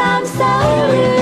ตามสาเรือ